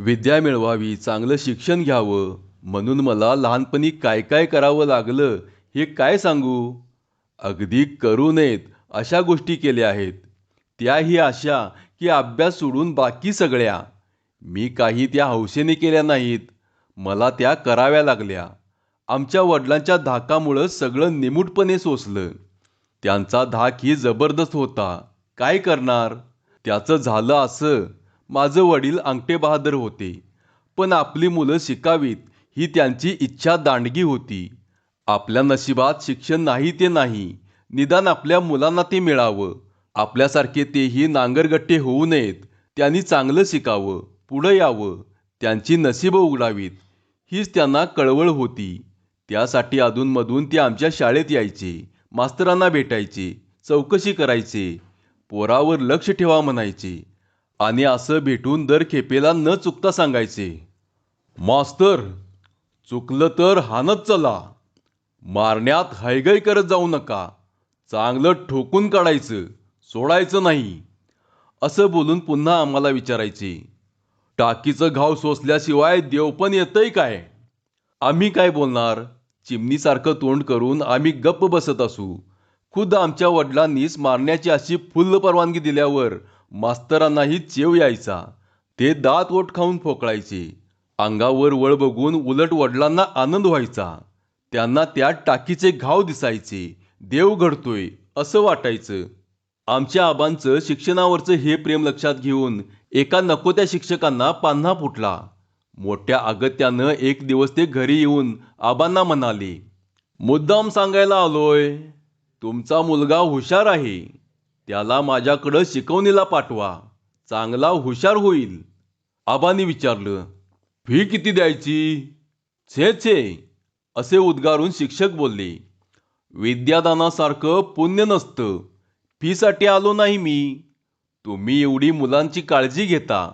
विद्या मिळवावी चांगलं शिक्षण घ्यावं. म्हणून मला लहानपणी काय काय करावं लागलं हे काय सांगू? अगदी करू नयेत अशा गोष्टी केल्या आहेत. त्याही अशा की अभ्यास सोडून बाकी सगळ्या. मी काही त्या हौसेने केल्या नाहीत. मला त्या कराव्या लागल्या. आमच्या वडिलांच्या धाकामुळं सगळं निमूटपणे सोसलं. त्यांचा धाक ही जबरदस्त होता. काय करणार? त्याचं झालं असं. माझं वडील अंगठे बहादर होते. पण आपली मुलं शिकावीत ही त्यांची इच्छा दांडगी होती. आपल्या नशिबात शिक्षण नाही ते नाही निदान आपल्या मुलांना ते मिळावं. आपल्यासारखे तेही नांगरगट्टे होऊ नयेत त्यांनी चांगलं शिकावं पुढं यावं त्यांची नशीबं उघडावीत. हीच त्यांना कळवळ होती. त्यासाठी अधूनमधून ते आमच्या शाळेत यायचे मास्तरांना भेटायचे चौकशी करायचे पोरावर लक्ष ठेवा म्हणायचे. आणि असं भेटून दर खेपेला न चुकता सांगायचे मास्तर चुकलं तर हानत चला. मारण्यात हैगय करत जाऊ नका. चांगलं ठोकून काढायचं सोडायचं नाही. असं बोलून पुन्हा आम्हाला विचारायचे टाकीचं घाव सोसल्याशिवाय देव पण येतंय काय? आम्ही काय बोलणार? चिमणीसारखं तोंड करून आम्ही गप्प बसत असू. खुद्द आमच्या वडिलांनीच मारण्याची अशी फुल्ल परवानगी दिल्यावर मास्तरांनाही चेव यायचा. ते दात ओठ खाऊन फोकळायचे. अंगावर वळ बघून उलट वडिलांना आनंद व्हायचा. त्यांना त्या टाकीचे घाव दिसायचे. देव घडतोय असं वाटायचं. आमच्या आबांचं शिक्षणावरचं हे प्रेम लक्षात घेऊन एका नको त्या शिक्षकांना पान्हा फुटला. मोठ्या अगत्यानं एक दिवस ते घरी येऊन आबांना म्हणाले मुद्दाम सांगायला आलोय तुमचा मुलगा हुशार आहे. त्याला माझ्याकडं शिकवणीला पाठवा. चांगला हुशार होईल. आबांनी विचारलं फी किती द्यायची? छे छे असे उद्गारून शिक्षक बोलले. विद्यादानासारखं पुण्य नसतं. फीसाठी आलो नाही मी. तुम्ही एवढी मुलांची काळजी घेता.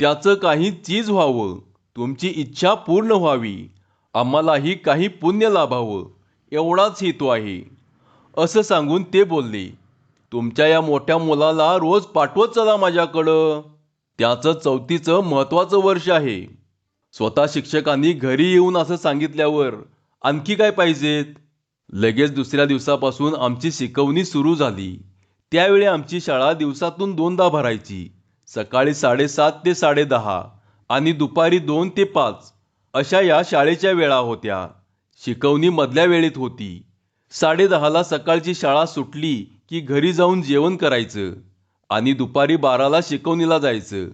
त्याचं काही चीज व्हावं. तुमची इच्छा पूर्ण व्हावी. आम्हालाही काही पुण्य लाभावं. एवढाच हेतू आहे. असं सांगून ते बोलले. तुमच्या या मोठ्या मुलाला रोज पाठवत चला माझ्याकडं. त्याचं चौथीचं महत्त्वाचं वर्ष आहे. स्वतः शिक्षकांनी घरी येऊन असं सांगितल्यावर आणखी काय पाहिजेत? लगेच दुसऱ्या दिवसापासून आमची शिकवणी सुरू झाली. त्यावेळी आमची शाळा दिवसातून दोनदा भरायची. सकाळी साडेसात ते साडेदहा आणि दुपारी दोन ते पाच. अशा या शाळेच्या वेळा होत्या. शिकवणी मधल्या वेळेत होती. साडेदहाला सकाळची शाळा सुटली की घरी जाऊन जेवण करायचं आणि दुपारी बाराला शिकवणीला जायचं.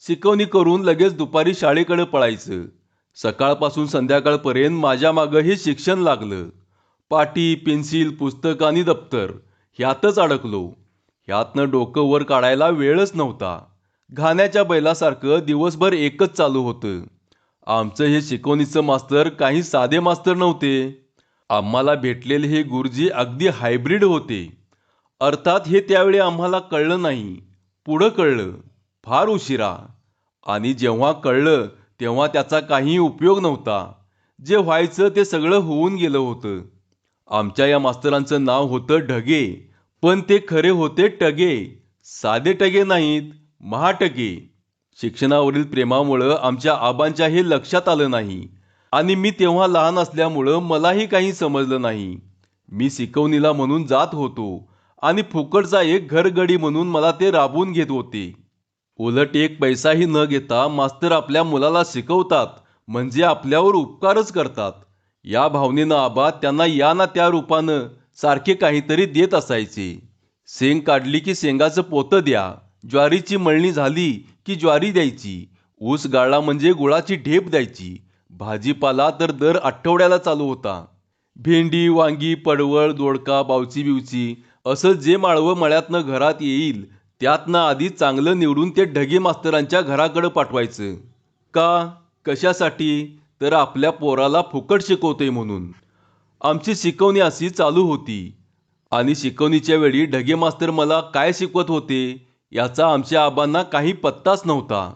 शिकवणी करून लगेच दुपारी शाळेकडे पळायचं. सकाळपासून संध्याकाळपर्यंत माझ्या मागं हे शिक्षण लागलं. पाटी पेन्सिल पुस्तक आणि दप्तर ह्यातच अडकलो. ह्यातनं डोकं वर काढायला वेळच नव्हता. घाण्याच्या बैलासारखं दिवसभर एकच चालू होतं. आमचं हे शिकवणीचं मास्तर काही साधे मास्तर नव्हते. आम्हाला भेटलेले हे गुरुजी अगदी हायब्रिड होते. अर्थात हे त्यावेळी आम्हाला कळलं नाही. पुढं कळलं. फार उशिरा. आणि जेव्हा कळलं तेव्हा त्याचा काही उपयोग नव्हता. जे व्हायचं ते सगळं होऊन गेलं होतं. आमच्या या मास्तरांचं नाव होतं ढगे. पण ते खरे होते टगे. साधे टगे नाहीत महाटगे. शिक्षणावरील प्रेमामुळं आमच्या आबांच्या हे लक्षात आलं नाही. आणि मी तेव्हा लहान असल्यामुळं मलाही काही समजलं नाही. मी शिकवणीला म्हणून जात होतो. आणि फुकटचा एक घरगडी म्हणून मला ते राबवून घेत होते. उलट एक पैसाही न घेता मास्तर आपल्या मुलाला शिकवतात म्हणजे आपल्यावर उपकारच करतात. या भावनेनं आबा त्यांना या ना त्या रूपानं सारखे काहीतरी देत असायचे. शेंग काढली की शेंगाचं पोतं द्या ज्वारीची मळणी झाली की ज्वारी द्यायची ऊस गाळला म्हणजे गुळाची ढेप द्यायची भाजीपाला तर दर आठवड्याला चालू होता. भेंडी वांगी पडवळ दोडका बावची बिवची असं जे माळवं मळ्यातनं घरात येईल त्यातनं आधी चांगलं निवडून ते ढगे मास्तरांच्या घराकडं पाठवायचं. का? कशासाठी? तर आपल्या पोराला फुकट शिकवते म्हणून. आमची शिकवणी अशी चालू होती. आणि शिकवणीच्या वेळी ढगे मास्तर मला काय शिकवत होते याचा आमच्या आबांना काही पत्ताच नव्हता.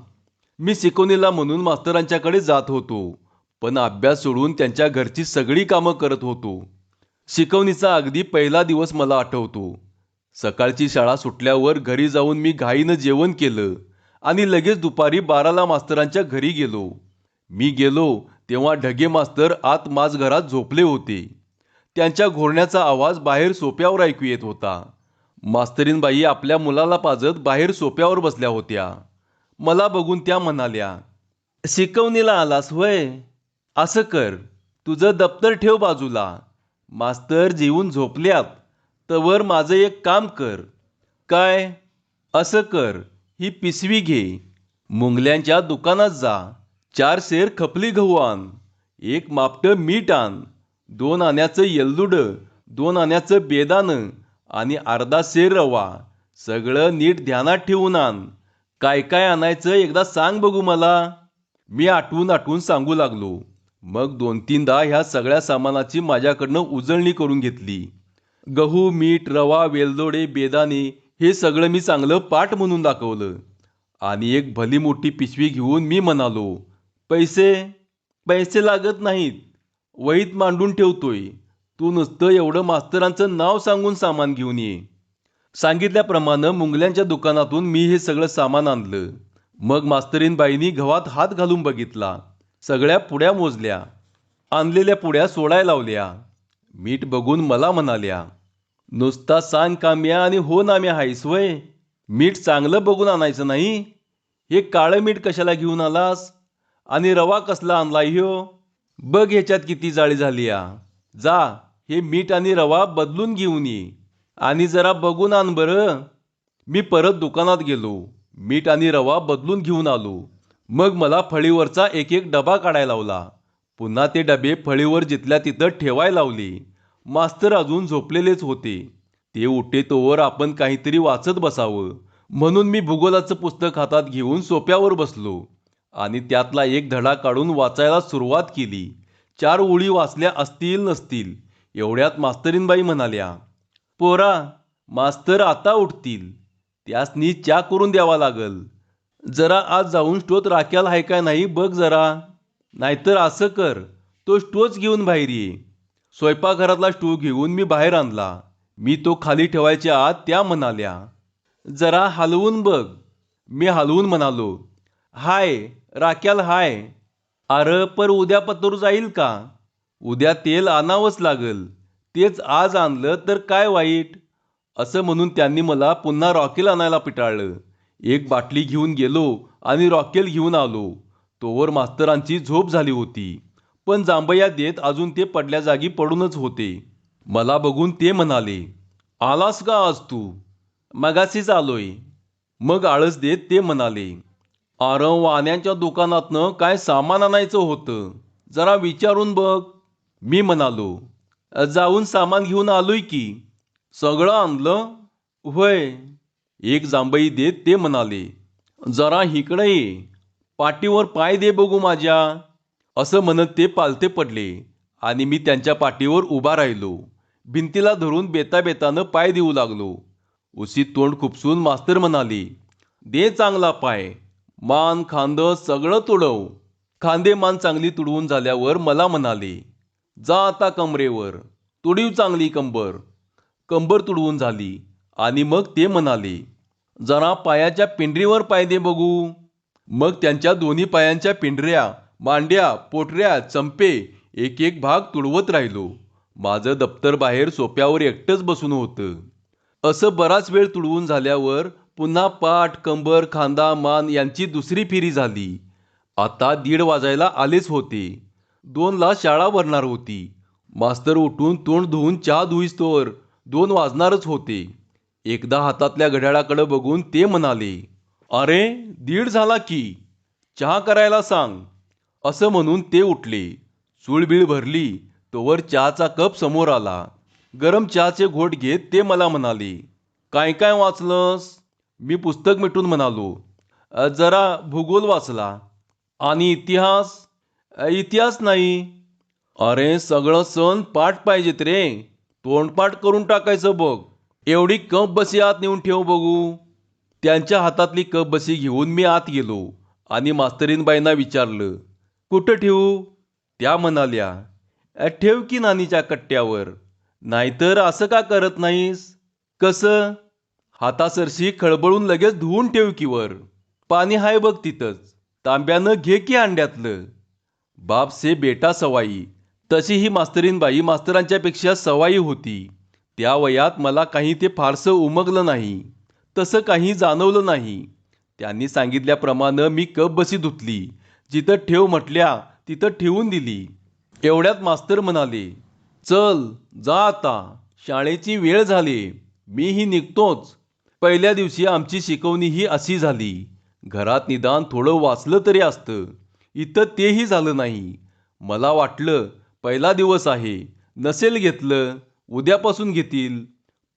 मी शिकवणीला म्हणून मास्तरांच्याकडे जात होतो पण अभ्यास सोडून त्यांच्या घरची सगळी कामं करत होतो. शिकवणीचा अगदी पहिला दिवस मला आठवतो. सकाळची शाळा सुटल्यावर घरी जाऊन मी घाईनं जेवण केलं आणि लगेच दुपारी बाराला मास्तरांच्या घरी गेलो. मी गेलो तेव्हा ढगे मास्तर आत माझ घरात झोपले होते. त्यांच्या घोरण्याचा आवाज बाहेर सोप्यावर ऐकू येत होता. मास्तरीनबाई आपल्या मुलाला पाजत बाहेर सोप्यावर बसल्या होत्या. मला बघून त्या म्हणाल्या शिकवणीला आलास वय असं कर. तुझं दप्तर ठेव बाजूला. मास्तर जेवून झोपल्यात तवर माझं एक काम कर. काय? असं कर ही पिशवी घे. मुंगल्यांच्या दुकानात जा. चार शेर खपली गहू आण एक मापटं मीठ आण. दोन आण्याचं येल्लुडं दोन आण्याचं बेदानं आणि अर्धा शेर रवा. सगळं नीट ध्यानात ठेवून आण. काय काय आणायचं एकदा सांग बघू मला. मी आठवून आठवून सांगू लागलो. मग दोन तीनदा ह्या सगळ्या सामानाची माझ्याकडनं उजळणी करून घेतली. गहू मीठ रवा वेलदोडे बेदाणे हे सगळं मी चांगलं पाठ म्हणून दाखवलं. आणि एक भली मोठी पिशवी घेऊन मी म्हणालो पैसे पैसे लागत नाहीत. वहीत मांडून ठेवतोय. तू नुसतं एवढं मास्तरांचं नाव सांगून सामान घेऊन ये. सांगितल्याप्रमाणे मुंगल्यांच्या दुकानातून मी हे सगळं सामान आणलं. मग मास्तरीनबाईंनी गव्हात हात घालून बघितला. सगळ्या पुड्या मोजल्या आणलेल्या पुड्या सोडायला लावल्या. मीठ बघून मला म्हणाल्या नुसता सांग काम्या आणि हो नाम्या हायस वय. मीठ चांगलं बघून आणायचं नाही. हे काळं मीठ कशाला घेऊन आलास? आणि रवा कसला आणला ह्यो? बघ ह्याच्यात किती जाळी झाली या जा हे मीठ आणि रवा बदलून घेऊन ये. आणि जरा बघून आण बरं. मी परत दुकानात गेलो. मीठ आणि रवा बदलून घेऊन आलो. मग मला फळीवरचा एक एक डबा काढायला लावला. पुन्हा ते डबे फळीवर जिथल्या तिथं ठेवायला लावली. मास्तर अजून झोपलेलेच होते. ते उठे तोवर आपण काहीतरी वाचत बसावं. म्हणून मी भूगोलाचं पुस्तक हातात घेऊन सोप्यावर बसलो आणि त्यातला एक धडा काढून वाचायला सुरुवात केली. चार ओळी वाचल्या असतील नसतील एवढ्यात मास्तरीनबाई म्हणाल्या पोरा मास्तर आता उठतील. त्यासनी चा करून द्यावा लागल. जरा आज जाऊन स्टोत राख्याल आहे का नाही बघ जरा. नाहीतर असं कर तो स्टोच घेऊन बाहेर ये. स्वयंपाकघरातला स्टो घेऊन मी बाहेर आणला. मी तो खाली ठेवायच्या आत त्या म्हणाल्या जरा हलवून बघ. मी हलवून म्हणालो हाय राख्याल हाय. अरे पर उद्या पतूर जाईल का? उद्या तेल आणावंच लागल. तेच आज आणलं तर काय वाईट? असं म्हणून त्यांनी मला पुन्हा रॉकेल आणायला पिटाळलं. एक बाटली घेऊन गेलो आणि रॉकेल घेऊन आलो. तोवर मास्तरांची झोप झाली होती. पण जांभया देत अजून ते पडल्या जागी पडूनच होते. मला बघून ते म्हणाले आलास का आज तू? मगाशीच आलोय. मग आळस देत ते म्हणाले आर वाण्याच्या दुकानातनं काय सामान आणायचं होतं? जरा विचारून बघ. मी म्हणालो जाऊन सामान घेऊन आलोय की. सगळं आणलं? होय. एक जांभई देत ते म्हणाले जरा हिकडे ये पाठीवर पाय दे बघू माझ्या. असं म्हणत ते पालते पडले आणि मी त्यांच्या पाठीवर उभा राहिलो. भिंतीला धरून बेताबेतानं पाय देऊ लागलो. उशीत तोंड खुपसून मास्तर म्हणाले दे चांगला पाय मान खांद सगळं तुडव. खांदे मान चांगली तुडवून झाल्यावर मला म्हणाले जा आता कमरेवर तुडीव चांगली कंबर. कंबर तुडवून झाली. आणि मग ते म्हणाले जरा पायाच्या पिंडरीवर पाय दे बघू. मग त्यांच्या दोन्ही पायांच्या पिंढऱ्या मांड्या पोटऱ्या चंपे एक एक भाग तुडवत राहिलो. माझं दप्तर बाहेर सोप्यावर एकटंच बसून होतं. असं बराच वेळ तुडवून झाल्यावर पुन्हा पाठ कंबर खांदा मान यांची दुसरी फेरी झाली. आता दीड वाजायला आलेच होते. दोनला शाळा भरणार होती. मास्तर उठून तोंड धुवून चहा धुईस्तोवर दोन वाजणारच होते. एकदा हातातल्या घड्याळाकडे बघून ते म्हणाले अरे दीड झाला की. चहा करायला सांग. असं म्हणून ते उठले. चूळबीळ भरली तोवर चहाचा कप समोर आला. गरम चहाचे घोट घेत ते मला म्हणाले काय काय वाचलंस? मी पुस्तक मिटून म्हणालो जरा भूगोल वाचला. आणि इतिहास? इतिहास नाही. अरे सगळं सण पाठ पाहिजेत रे. तोंडपाठ करून टाकायचं बघ. एवढी कप बसी आत नेऊन ठेव बघू. त्यांच्या हातातली कप बसी घेऊन मी आत गेलो आणि मास्तरीनबाईंना विचारलं कुठं ठेवू? त्या म्हणाल्या ठेव की नानीच्या कट्ट्यावर. नाहीतर असं का करत नाहीस? कसं? हातासरशी खळबळून लगेच धुवून ठेव की वर. पाणी हाय बघ तिथंच. तांब्यानं घे की अंड्यातलं. बाप से बेटा सवाई. तशी ही मास्तरीनबाई मास्तरांच्यापेक्षा सवाई होती. त्या वयात मला काही ते फारसं उमगलं नाही तसं काही जाणवलं नाही. त्यांनी सांगितल्याप्रमाणे मी कप बसी धुतली जिथं ठेव म्हटल्या तिथं ठेवून दिली. एवढ्यात मास्तर म्हणाले चल जा आता शाळेची वेळ झाली मीही निघतोच. पहिल्या दिवशी आमची शिकवणी ही अशी झाली घरात निदान थोडं वाचलं तरी असतं इथं तेही झालं नाही. मला वाटलं पहिला दिवस आहे नसेल घेतलं. उद्यापासून घेतील.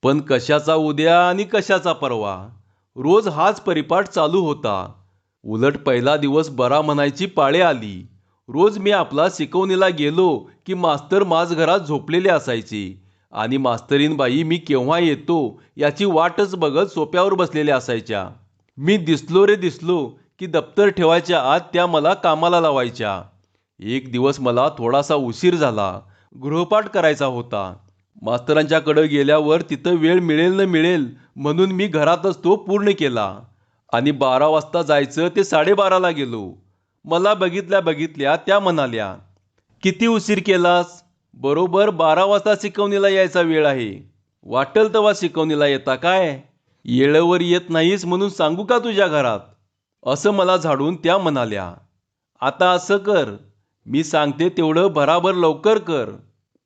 पण कशाचा उद्या आणि कशाचा परवा? रोज हाच परिपाठ चालू होता. उलट पहिला दिवस बरा म्हणायची पाळे आली. रोज मी आपला शिकवणीला गेलो की मास्तर माझ घरात झोपलेले असायचे. आणि मास्तरीनबाई मी केव्हा येतो याची वाटच बघत सोप्यावर बसलेल्या असायच्या. मी दिसलो रे दिसलो की दप्तर ठेवायच्या आत त्या मला कामाला लावायच्या. एक दिवस मला थोडासा उशीर झाला. गृहपाठ करायचा होता. मास्तरांच्याकडं गेल्यावर तिथं वेळ मिळेल न मिळेल म्हणून मी घरातच तो पूर्ण केला. आणि बारा वाजता जायचं ते साडेबाराला गेलो. मला बघितल्या बघितल्या त्या म्हणाल्या किती उशीर केलास? बरोबर बारा वाजता शिकवणीला यायचा वेळ आहे. वाटेल तेव्हा शिकवणीला येता काय? येळेवर येत नाहीस म्हणून सांगू का तुझ्या घरात? असं मला झाडून त्या म्हणाल्या आता असं कर. मी सांगते तेवढं भराभर लवकर कर.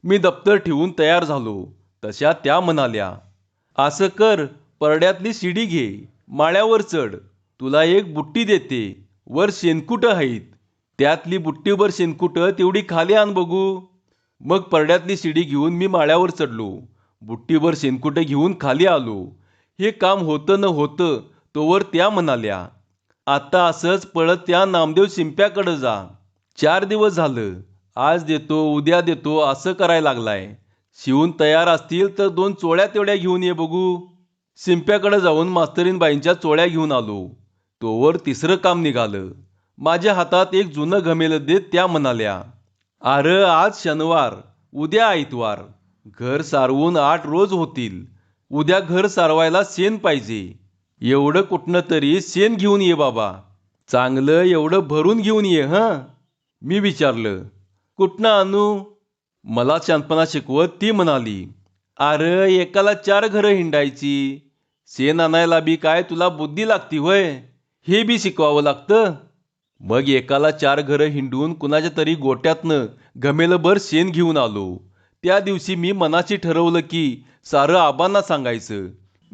मी दप्तर ठेवून तयार झालो. तशा त्या म्हणाल्या असं कर परड्यातली शिडी घे माळ्यावर चढ. तुला एक बुट्टी देते वर शेणकुटं आहेत. त्यातली बुट्टीभर शेणकुटं तेवढी खाली आण बघू. मग परड्यातली शिडी घेऊन मी माळ्यावर चढलो. बुट्टीभर शेणकुटं घेऊन खाली आलो. हे काम होतं न होतं तोवर त्या म्हणाल्या आता असंच पळत त्या नामदेव शिंप्याकडं जा. चार दिवस झालं. आज देतो उद्या देतो असं करायला लागलाय. शिवून तयार असतील तर दोन चोळ्या तेवढ्या घेऊन ये बघू. शिंप्याकडे जाऊन मास्तरीनबाईंच्या चोळ्या घेऊन आलो. तोवर तिसरं काम निघालं. माझ्या हातात एक जुनं घमेलं देत त्या म्हणाल्या अरे आज शनिवार उद्या आयतवार घर सारवून आठ रोज होतील. उद्या घर सारवायला शेण पाहिजे. एवढं कुठनं तरी शेण घेऊन ये बाबा. चांगलं एवढं भरून घेऊन ये हं? मी विचारलं. कुठनं आणू? मला शांतपणा शिकवत ती म्हणाली. अरे एकाला चार घरं हिंडायची. शेण आणायला बी काय तुला बुद्धी लागती होय? हे बी शिकवावं लागतं. मग एकाला चार घरं हिंडून कुणाच्या तरी गोट्यातनं घमेलभर शेण घेऊन आलो. त्या दिवशी मी मनाशी ठरवलं की सारं आबांना सांगायचं.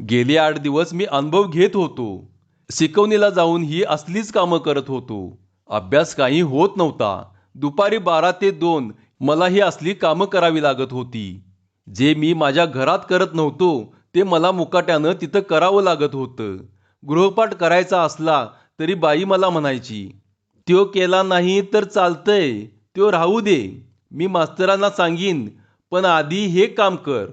गेले आठ दिवस मी अनुभव घेत होतो. शिकवणीला जाऊन ही असलीच कामं करत होतो. अभ्यास काही होत नव्हता. दुपारी बारा ते दोन मला ही असली कामं करावी लागत होती. जे मी माझ्या घरात करत नव्हतो ते मला मुकाट्यानं तिथं करावं लागत होतं. गृहपाठ करायचा असला तरी बाई मला म्हणायची त्यो केला नाही तर चालतंय त्यो राहू दे. मी मास्तरांना सांगीन पण आधी हे काम कर.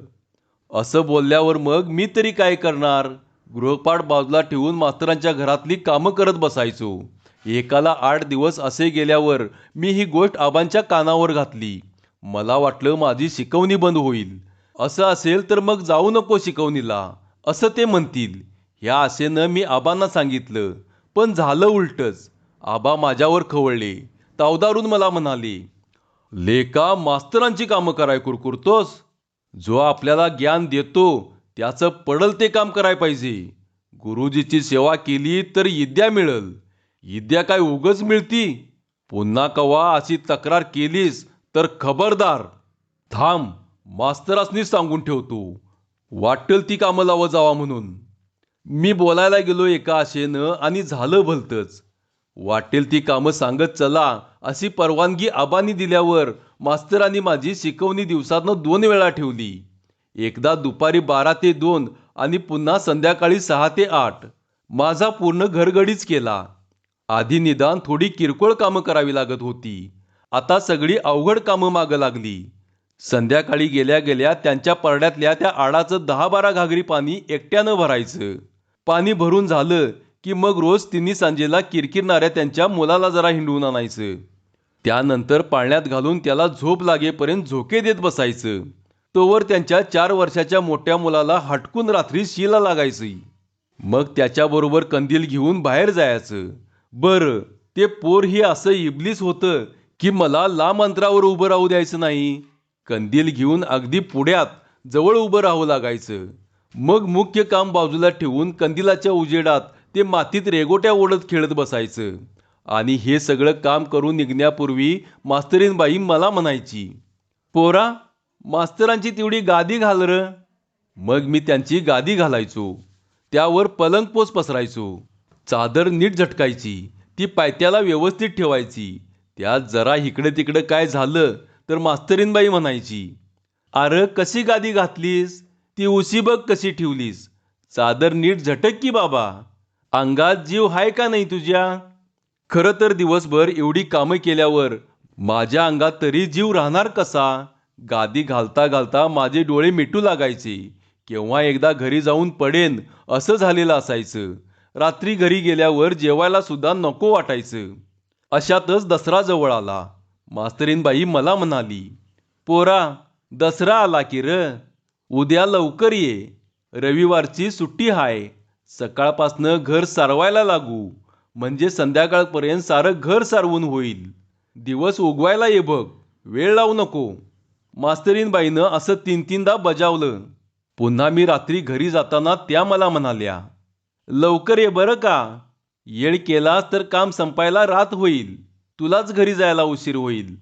असं बोलल्यावर मग मी तरी काय करणार? गृहपाठ बाजूला ठेवून मास्तरांच्या घरातली कामं करत बसायचो. एकाला आठ दिवस असे गेल्यावर मी ही गोष्ट आबांच्या कानावर घातली. मला वाटलं माझी शिकवणी बंद होईल. असं असेल तर मग जाऊ नको शिकवणीला. असं ते म्हणतील. ह्या आशेनं मी आबांना सांगितलं. पण झालं उलटच. आबा माझ्यावर खवळले. तावदारून मला म्हणाले लेका मास्तरांची कामं कराय कुरकुरतोस. जो आपल्याला ज्ञान देतो त्याचं पडल ते काम कराय पाहिजे. गुरुजीची सेवा केली तर विद्या मिळेल. इद्या काय उगच मिळती? पुन्हा कवा अशी तक्रार केलीस? तर खबरदार. थांब मास्तरासनी सांगून ठेवतो. वाटेल ती कामं लावं जावा म्हणून. मी बोलायला गेलो एका आशेनं आणि झालं भलतंच. वाटेल ती कामं सांगत चला अशी परवानगी आबानी दिल्यावर मास्तरांनी माझी शिकवणी दिवसातनं दोन वेळा ठेवली. एकदा दुपारी बारा ते दोन आणि पुन्हा संध्याकाळी सहा ते आठ. माझा पूर्ण घरगडीच केला. आधी निदान थोडी किरकोळ कामं करावी लागत होती. आता सगळी अवघड कामं मागं लागली. संध्याकाळी गेल्या गेल्या त्यांच्या परड्यातल्या त्या आडाचं दहा बारा घागरी पाणी एकट्यानं भरायचं. पाणी भरून झालं की मग रोज तिन्ही सांजेला किरकिरणाऱ्या त्यांच्या मुलाला जरा हिंडवून आणायचं. त्यानंतर पाळण्यात घालून त्याला झोप लागेपर्यंत झोके देत बसायचं. तोवर त्यांच्या चार वर्षाच्या मोठ्या मुलाला हटकून रात्री शिला लागायची. मग त्याच्याबरोबर कंदील घेऊन बाहेर जायचं. बरं ते पोर ही असं इबलीस होतं की मला लांब अंतरावर उभं राहू द्यायचं नाही. कंदील घेऊन अगदी पुढ्यात जवळ उभं राहावं लागायचं. मग मुख्य काम बाजूला ठेवून कंदिलाच्या उजेडात ते मातीत रेगोट्या ओढत खेळत बसायचं. आणि हे सगळं काम करून निघण्यापूर्वी मास्तरीनबाई मला म्हणायची पोरा मास्तरांची तेवढी गादी घाल र. मग मी त्यांची गादी घालायचो. त्यावर पलंगपोस पसरायचो. चादर नीट झटकायची ती पायत्याला व्यवस्थित ठेवायची. त्यात जरा इकडे तिकडे काय झालं तर मास्तरीनबाई म्हणायची अरे कशी गादी घातलीस? ती उशी बघ कशी ठेवलीस. चादर नीट झटक की बाबा. अंगात जीव आहे का नाही तुझ्या? खरं तर दिवसभर एवढी कामं केल्यावर माझ्या अंगात तरी जीव राहणार कसा? गादी घालता घालता माझे डोळे मिटू लागायचे. केव्हा एकदा घरी जाऊन पडेन असं झालेलं असायचं. रात्री घरी गेल्यावर जेवायला सुद्धा नको वाटायचं. अशातच दसरा जवळ आला. मास्तरीनबाई मला म्हणाली पोरा दसरा आला की र. उद्या लवकर ये. रविवारची सुट्टी हाय. सकाळपासनं घर सारवायला लागू. म्हणजे संध्याकाळपर्यंत सारं घर सारवून होईल. दिवस उगवायला ये बघ. वेळ लावू नको. मास्तरीनबाईनं असं तीन तीनदा बजावलं. पुन्हा मी रात्री घरी जाताना त्या मला म्हणाल्या लवकर ये बरं का. येळ केलास तर काम संपायला रात होईल. तुलाच घरी जायला उशीर होईल.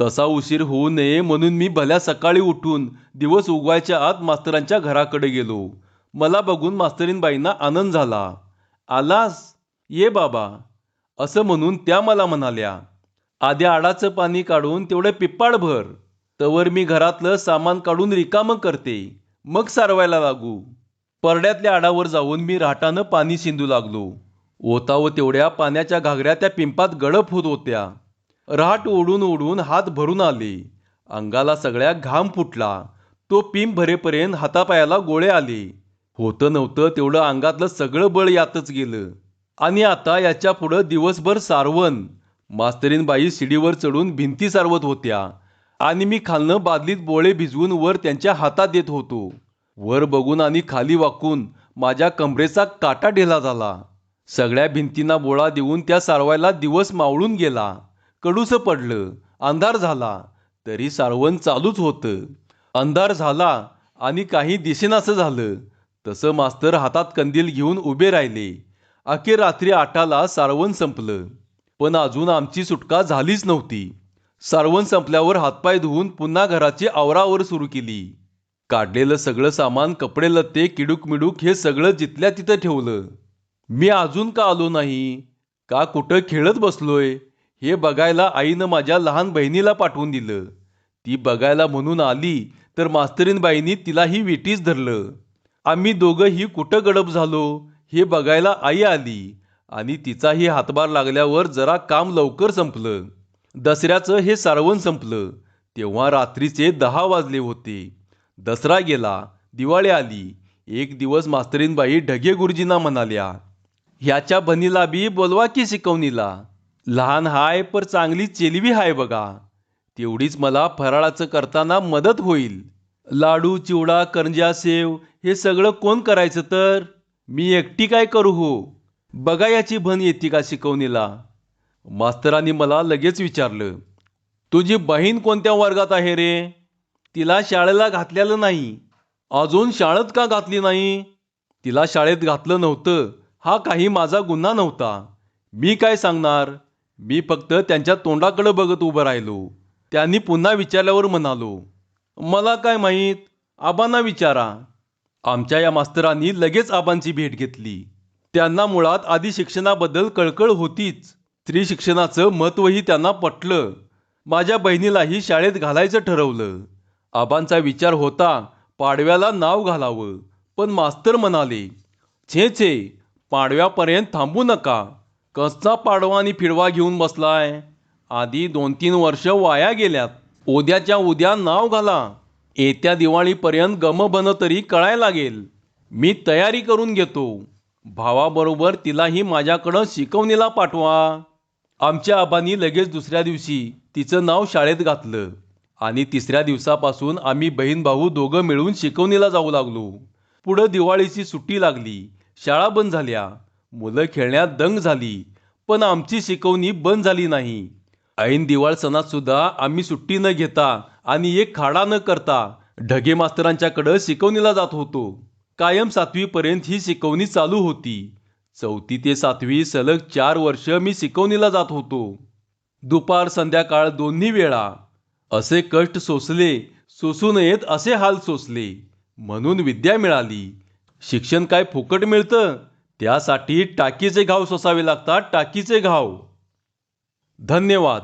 तसा उशीर होऊ नये म्हणून मी भल्या सकाळी उठून दिवस उगवायच्या आत मास्तरांच्या घराकडे गेलो. मला बघून मास्तरीनबाईंना आनंद झाला. आलास? ये बाबा. असं म्हणून त्या मला म्हणाल्या. आध्या आडाचं पाणी काढून तेवढं पिप्पाड भर. तवर मी घरातलं सामान काढून रिकामं करते. मग सारवायला लागू. परड्यातल्या आडावर जाऊन मी राटानं पाणी शिंदू लागलो. ओता व तेवढ्या पाण्याच्या घागऱ्या त्या पिंपात गडप होत होत्या. रहाट ओढून ओढून हात भरून आले. अंगाला सगळ्या घाम फुटला. तो पिंप भरेपर्यंत हातापायाला गोळे आले. होतं नव्हतं तेवढं अंगातलं सगळं बळ यातच गेलं. आणि आता याच्या पुढं दिवसभर सारवण. मास्तरीनबाई शिडीवर चढून भिंती सारवत होत्या. आणि मी खालनं बादलीत बोळे भिजवून वर त्यांच्या हातात देत होतो. वर बघून आणि खाली वाकून माझ्या कमरेचा काटा ढेला झाला. सगळ्या भिंतींना बोळा देऊन त्या सारवायला दिवस मावळून गेला. कडूसं पडलं. अंधार झाला. तरी सारवण चालूच होतं. अंधार झाला आणि काही दिसेनासं झालं. तसं मास्तर हातात कंदील घेऊन उभे राहिले. अखेर रात्री आठाला सारवण संपलं. पण अजून आमची सुटका झालीच नव्हती. सारवण संपल्यावर हातपाय धुवून पुन्हा घराची आवरावर सुरू केली. काढलेलं सगळं सामान कपडे लत्ते किडूक मिडूक हे सगळं जिथल्या तिथं ठेवलं. मी अजून का आलो नाही? का कुठं खेळत बसलोय? हे बघायला आईनं माझ्या लहान बहिणीला पाठवून दिलं. ती बघायला म्हणून आली तर मास्तरीनबाईंनी तिलाही वेटीच धरलं. आम्ही दोघंही कुठं गडप झालो? हे बघायला आई आली आणि तिचाही हातभार लागल्यावर जरा काम लवकर संपलं. दसऱ्याचं हे सारवण संपलं. तेव्हा रात्रीचे दहा वाजले होते. दसरा गेला दिवाळी आली. एक दिवस मास्तरीनबाई ढगे गुरुजींना म्हणाल्या ह्याच्या बनीला बी बोलवा की शिकवणीला. लहान हाय पर चांगली चेलवी हाय बघा. तेवढीच मला फराळाचं करताना मदत होईल. लाडू चिवडा करंजा सेव हे सगळं कोण करायचं तर? मी एकटी काय करू हो? बघा याची भन येते का शिकवणीला. मास्तरांनी मला लगेच विचारलं तुझी बहीण कोणत्या वर्गात आहे रे? तिला शाळेला घातलेलं नाही. अजून शाळेत का घातली नाही? तिला शाळेत घातलं नव्हतं. हा काही माझा गुन्हा नव्हता. मी काय सांगणार? मी फक्त त्यांच्या तोंडाकडं बघत उभं राहिलो. त्यांनी पुन्हा विचारल्यावर म्हणालो मला काय माहीत? आबांना विचारा. आमच्या या मास्तरांनी लगेच आबांची भेट घेतली. त्यांना मुळात आधी शिक्षणाबद्दल कळकळ होतीच. स्त्री शिक्षणाचं महत्त्वही त्यांना पटलं. माझ्या बहिणीलाही शाळेत घालायचं ठरवलं. आबांचा विचार होता पाडव्याला नाव घालावं. पण मास्तर म्हणाले छे छे पाडव्यापर्यंत थांबू नका. कसचा पाडवा आणि फिडवा घेऊन बसलाय? आधी दोन तीन वर्ष वाया गेल्यात. उद्याच्या उद्या नाव घाला. येत्या दिवाळीपर्यंत गमबन तरी कळायला लागेल. मी तयारी करून घेतो. भावाबरोबर तिलाही माझ्याकडं शिकवणीला पाठवा. आमच्या आबांनी लगेच दुसऱ्या दिवशी तिचं नाव शाळेत घातलं. आणि तिसऱ्या दिवसापासून आम्ही बहीण भाऊ दोघं मिळून शिकवणीला जाऊ लागलो. पुढं दिवाळीची सुट्टी लागली. शाळा बंद झाल्या. मुलं खेळण्यात दंग झाली. पण आमची शिकवणी बंद झाली नाही. ऐन दिवाळ सणात सुद्धा आम्ही सुट्टी न घेता आणि एक खाडा न करता ढगे मास्तरांच्याकडं शिकवणीला जात होतो. कायम सातवीपर्यंत ही शिकवणी चालू होती. चौथी ते सातवी सलग चार वर्ष मी शिकवणीला जात होतो. दुपार संध्याकाळ दोन्ही वेळा असे कष्ट सोसले सोसू नयेत असे हाल सोसले. म्हणून विद्या मिळाली. शिक्षण काय फुकट मिळतं? त्यासाठी टाकीचे घाव सोसावे लागतात टाकीचे घाव. धन्यवाद.